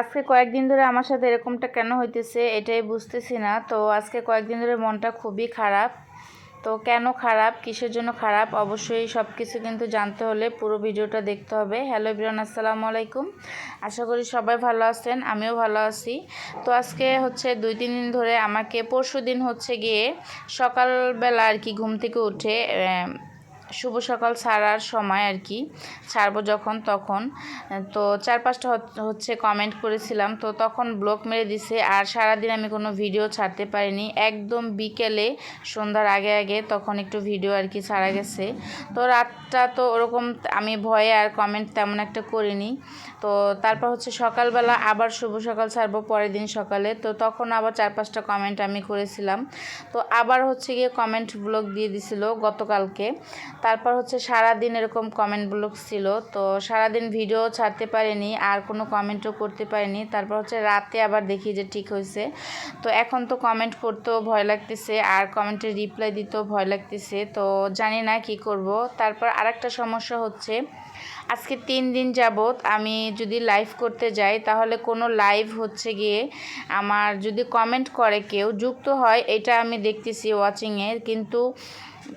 আজকে কয়েকদিন ধরে আমার সাথে এরকমটা কেন হইতেছে এটাই বুঝতেছি না। তো আজকে কয়েকদিন ধরে মনটা খুবই খারাপ। তো কেন খারাপ? কিসের জন্য খারাপ? অবশ্যই সব কিছু কিন্তু জানতে হলে পুরো ভিডিওটা দেখতে হবে। হ্যালো বিরান আসসালামু আলাইকুম। আশা করি সবাই ভালো আছেন, আমিও ভালো আছি। তো আজকে হচ্ছে দুই, তিন দিন ধরে আমাকে পরশু দিন হচ্ছে গিয়ে সকালবেলা আর কি ঘুম থেকে উঠে শুভ সকাল ছাড়ার সময় আর কি। ছাড়বো যখন, তখন। তো চার পাঁচটা হচ- হচ্ছে কমেন্ট করেছিলাম। তো তখন ব্লক মেরে দিছে। আর সারাদিন আমি কোনো ভিডিও ছাড়তে পারিনি। একদম বিকেলে, সন্ধ্যার আগে আগে তখন একটু ভিডিও আর কি ছাড়া গেছে। তো রাতটা তো ওরকম, আমি ভয়ে আর কমেন্ট তেমন একটা করিনি। তো তারপর হচ্ছে সকালবেলা আবার শুভ সকাল ছাড়বো পরের দিন সকালে। তো তখন আবার চার পাঁচটা কমেন্ট আমি করেছিলাম। তো আবার হচ্ছে গিয়ে কমেন্ট ব্লগ দিয়ে দিছিল গতকালকে। তারপর হচ্ছে সারা দিন এরকম কমেন্ট ব্লগ ছিল। তো সারা দিন ভিডিও ছাড়তে পারিনি, আর কোনো কমেন্টও করতে পারিনি। তারপর হচ্ছে রাতে আবার দেখি যে ঠিক হয়েছে। তো এখন তো কমেন্ট করতেও ভয় লাগতেছে, আর কমেন্টের রিপ্লাই দিতেও ভয় লাগতেছে। তো জানি না কি করব। তারপর আরেকটা সমস্যা হচ্ছে, আজকে তিন দিন যাবত আমি যদি লাইভ করতে যাই, তাহলে কোনো লাইভ হচ্ছে গিয়ে আমার যদি কমেন্ট করে কেউ, যুক্ত হয়, এটা আমি দেখতেছি ওয়াচিংয়ে কিন্তু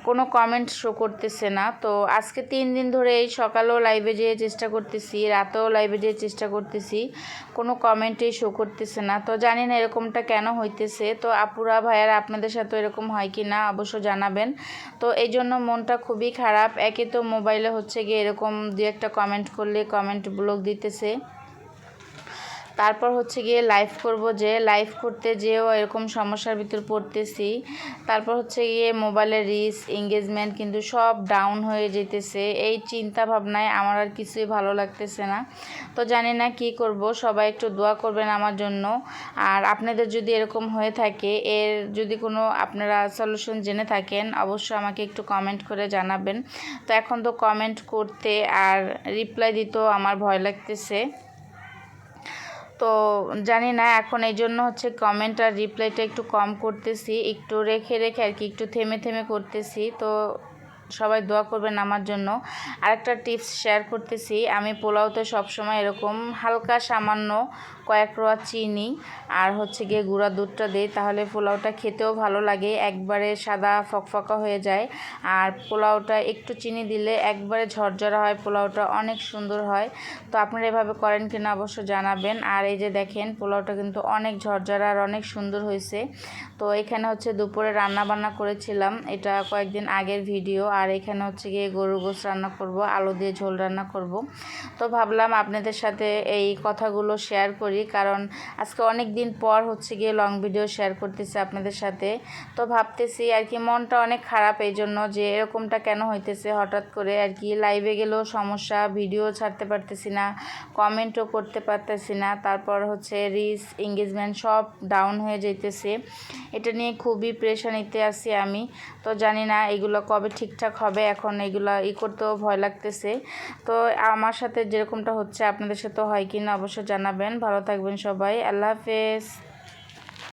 কোনো কমেন্ট শো করতেছে না। তো আজকে তিন দিন ধরে এই সকালেও লাইভে যেয়ে চেষ্টা করতেছি, রাতেও লাইভে যেয়ে চেষ্টা করতেছি, কোনো কমেন্টেই শো করতেছে না। তো জানি না এরকমটা কেন হইতেছে। তো আপুরা, ভাইয়ারা, আপনাদের সাথে এরকম হয় কি না অবশ্য জানাবেন। তো এই জন্য মনটা খুবই খারাপ। একে তো মোবাইলে হচ্ছে গিয়ে এরকম দু একটা কমেন্ট করলে কমেন্ট ব্লক দিতেছে। তারপর হচ্ছে গিয়ে লাইভ করব যে লাইভ করতে যেও এরকম সমস্যার ভিতর পড়তেছি। তারপর হচ্ছে গিয়ে মোবাইলের রিস এঙ্গেজমেন্ট কিন্তু সব ডাউন হয়ে যেতেছে। এই চিন্তা ভাবনায় আমার আর কিছুই ভালো লাগতেছে না। তো জানি না কি করব, সবাই একটু দোয়া করবেন আমার জন্য। আর আপনাদের যদি এরকম হয়ে থাকে, এর যদি কোনো আপনারা সলিউশন জেনে থাকেন, অবশ্যই আমাকে একটু কমেন্ট করে জানাবেন। তো এখন তো কমেন্ট করতে আর রিপ্লাই দিতেও আমার ভয় লাগতেছে। তো জানি না, এখন এই জন্য হচ্ছে কমেন্ট আর রিপ্লাইটা একটু কম করতেছি, একটু রেখে রেখে আর কি, একটু থেমে থেমে করতেছি। তো সবাই দোয়া করবেন আমার জন্য। আরেকটা টিপস শেয়ার করতেছি, আমি পোলাওতে সবসময় এরকম হালকা সামান্য কয়েক রোয়া চিনি আর হচ্ছে গিয়ে গুঁড়া দুধটা দিই, তাহলে পোলাওটা খেতেও ভালো লাগে, একবারে সাদা ফকফকা হয়ে যায়। আর পোলাওটা একটু চিনি দিলে একবারে ঝরঝরা হয়, পোলাওটা অনেক সুন্দর হয়। তো আপনারা এভাবে করেন কিনা অবশ্য জানাবেন। আর এই যে দেখেন, পোলাওটা কিন্তু অনেক ঝরঝরা আর অনেক সুন্দর হয়েছে। তো এখানে হচ্ছে দুপুরে রান্না বান্না করেছিলাম, এটা কয়েকদিন আগের ভিডিও। আর এখানে হচ্ছে গিয়ে গরুর গোস রান্না করব, আলু দিয়ে ঝোল রান্না করব। তো ভাবলাম আপনাদের সাথে এই কথাগুলো শেয়ার করি, কারণ আজকে অনেক দিন পর হচ্ছে গিয়ে লং ভিডিও শেয়ার করতেছি আপনাদের সাথে। তো ভাবতেছি আর কি মনটা অনেক খারাপ এই জন্য যে এরকমটা কেন হইতেছে, হঠাৎ করে আর কি লাইভে গেলেও সমস্যা ভিডিও ছাড়তে পারতেছি না কমেন্টও করতে পারতেছি না, তারপর হচ্ছে রিস এঙ্গেজমেন্ট সব ডাউন হয়ে যাইতেছে। এটা নিয়ে খুবই প্রেশানিতে আছি আমি। তো জানি না এগুলো কবে ঠিকঠাক হবে, এখন এগুলো ই করতেও ভয় লাগতেছে। তো আমার সাথে যেরকমটা হচ্ছে, আপনাদের সাথে হয় কি না অবশ্যই জানাবেন। ভালো থাকবেন সবাই। আল্লাহ হাফেজ।